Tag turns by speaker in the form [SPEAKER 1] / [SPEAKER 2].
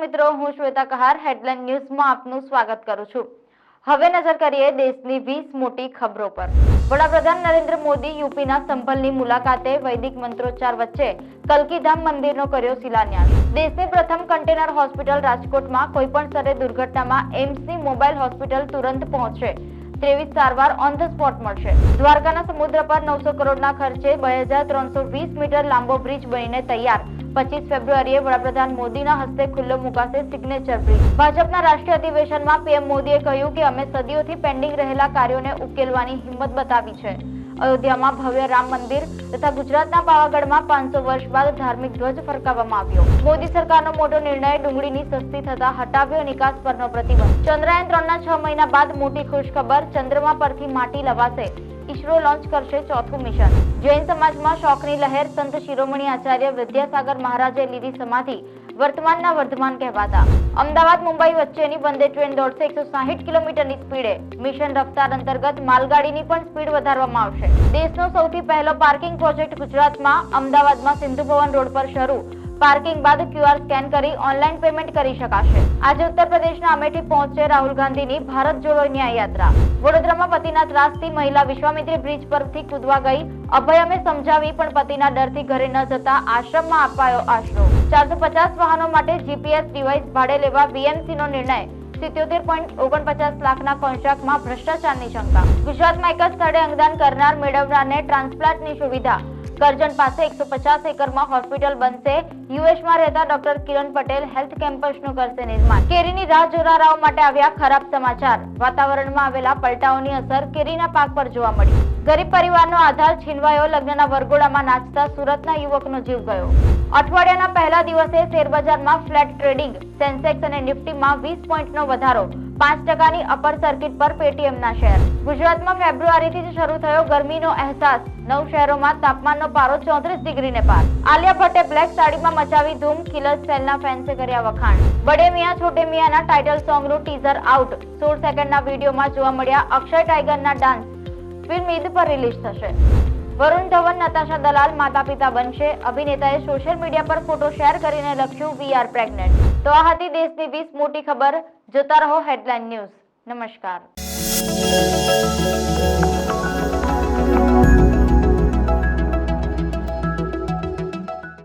[SPEAKER 1] મિત્રો, હું શ્વેતા કહાર, હેડલાઇન ન્યૂઝમાં આપનું સ્વાગત કરું છું. હવે નજર કરીએ દેશની વીસ મોટી ખબરો પર. વડાપ્રધાન નરેન્દ્ર મોદી યુપીના સંભલની મુલાકાતે વૈદિક મંત્રોચ્ચાર વચ્ચે કલકીધામ મંદિરનો કર્યો શિલાન્યાસ. દેશની પ્રથમ કન્ટેનર હોસ્પિટલ રાજકોટમાં કોઈપણ સ્તરે દુર્ઘટનામાં એમ્સની મોબાઈલ હોસ્પિટલ તુરંત પહોંચશે ત્રેવીસ સારવાર ઓન ધ સ્પોટ મળશે. દ્વારકાના સમુદ્ર પર નવસો કરોડના ખર્ચે બે હજાર ત્રણસો વીસ મીટર લાંબો બ્રિજ બનીને તૈયાર. પચીસ ફેબ્રુઆરીએ વડાપ્રધાન મોદીના હસ્તે ખુલ્લો મુકાશે સિગ્નેચર બ્રિજ ભાજપના રાષ્ટ્રીય અધિવેશનમાં પીએમ મોદીએ કહ્યું કે અમે સદીઓથી પેન્ડિંગ રહેલા કાર્યોને ઉકેલવાની હિંમત બતાવી છે. અયોધ્યામાં ભવ્ય રામ મંદિર તથા ગુજરાતના પાવાગઢમાં પાંચસો વર્ષ બાદ ધાર્મિક ધ્વજ ફરકાવવામાં આવ્યો. મોદી સરકારનો મોટો નિર્ણય ડુંગળીની સસ્તી થતા હટાવ્યો નિકાસ પરનો પ્રતિબંધ. ચંદ્રયાન ત્રણના છ મહિના બાદ મોટી ખુશખબર ચંદ્રમા પરથી માટી લવાશે. ઈસરો લોન્ચ કરશે ચોથું મિશન. જૈન સમાજમાં શોખની લહેર સંત શિરોમણી આચાર્ય વિદ્યાસાગર મહારાજે લીધી સમાધિ. વર્તમાનના વર્ધમાન કહેવાતા. અમદાવાદ, મુંબઈ વચ્ચેની વંદે ટ્રેન દોડશે એકસો સાહીઠ કિલોમીટરની સ્પીડે. મિશન રફતાર અંતર્ગત માલગાડીની પણ સ્પીડ વધારવામાં આવશે. દેશનો સૌથી પહેલો પાર્કિંગ પ્રોજેક્ટ ગુજરાતમાં અમદાવાદમાં સિંધુ ભવન રોડ પર શરૂ. પાર્કિંગ બાદ ક્યુઆર સ્કેન કરી ઓનલાઈન પેમેન્ટ કરી શકાશે. આજે ઉત્તર પ્રદેશના અમેઠી પહોંચશે રાહુલ ગાંધીની ભારત જોડો ન્યાય યાત્રા. વડોદરામાં પતિના ત્રાસથી મહિલા વિશ્વામિત્રી બ્રિજ પરથી કૂદવા ગઈ. અભયમે સમજાવી પણ પતિના ડરથી ઘરે ન જતા આશ્રમમાં અપાયો આશરો. ચારસો પચાસ વાહનો માટે જીપીએસ ડિવાઇસ ભાડે લેવા વીએમસી નો નિર્ણય. સિત્યોતેર પોઈન્ટ ઓગણપચાસ લાખના કોન્ટ્રાક્ટમાં ભ્રષ્ટાચારની શંકા. ગુજરાતમાં એક જ સ્થળે અંગદાન કરનાર મેળવનારને ટ્રાન્સપ્લાન્ટની સુવિધા. કરજણ પાસે એકસો પચાસ એકરમાં હોસ્પિટલ બનશે. યુએસમાં રહેતા ડોક્ટર કિરણ પટેલ હેલ્થ કેમ્પસનું કરશે નિર્માણ. કેરીની રાહ જોનારાઓ માટે આવ્યા ખરાબ સમાચાર. વાતાવરણમાં આવેલા પલટાઓની અસર કેરીના પાક પર જોવા મળી. ગરીબ પરિવારનો આધાર છીનવાયો, લગ્નના વરઘોડામાં નાચતા સુરતના યુવકનો જીવ ગયો. અઠવાડિયાના પહેલા દિવસે શેરબજારમાં ફ્લેટ ટ્રેડિંગ, સેન્સેક્સ અને નિફ્ટીમાં વીસ પોઈન્ટનો વધારો, પાંચ ટકાની અપર સર્કિટ પર પેટીએમના શેર. ગુજરાતમાં ફેબ્રુઆરીથી જ શરૂ થયો ગરમીનો અહેસાસ. નવ શહેરોમાં તાપમાનનો પારો ચોત્રીસ ડિગ્રીને પાર. આલિયા ભટ્ટે બ્લેક સાડીમાં મચાવી ધૂમ, કિલર સેલના ફેન્સે કર્યા વખાણ. બડે મિયા, છોટે મિયાના ટાઇટલ સોંગનું ટીઝર આઉટ સોળ સેકન્ડના વિડીયોમાં જોવા મળ્યા અક્ષય ટાઈગરના ડાન્સ ફિલ્મ ઈદ પર રિલીઝ થશે. વરુણ ધવન, નતાશા દલાલ માતા પિતા બનશે. અભિનેતાએ સોશિયલ મીડિયા પર ફોટો શેર કરીને લખ્યું વી આર પ્રેગ્નેન્ટ તો આ હતી દેશની વીસ મોટી ખબર. જોતા રહો હેડલાઇન ન્યૂઝ. નમસ્કાર.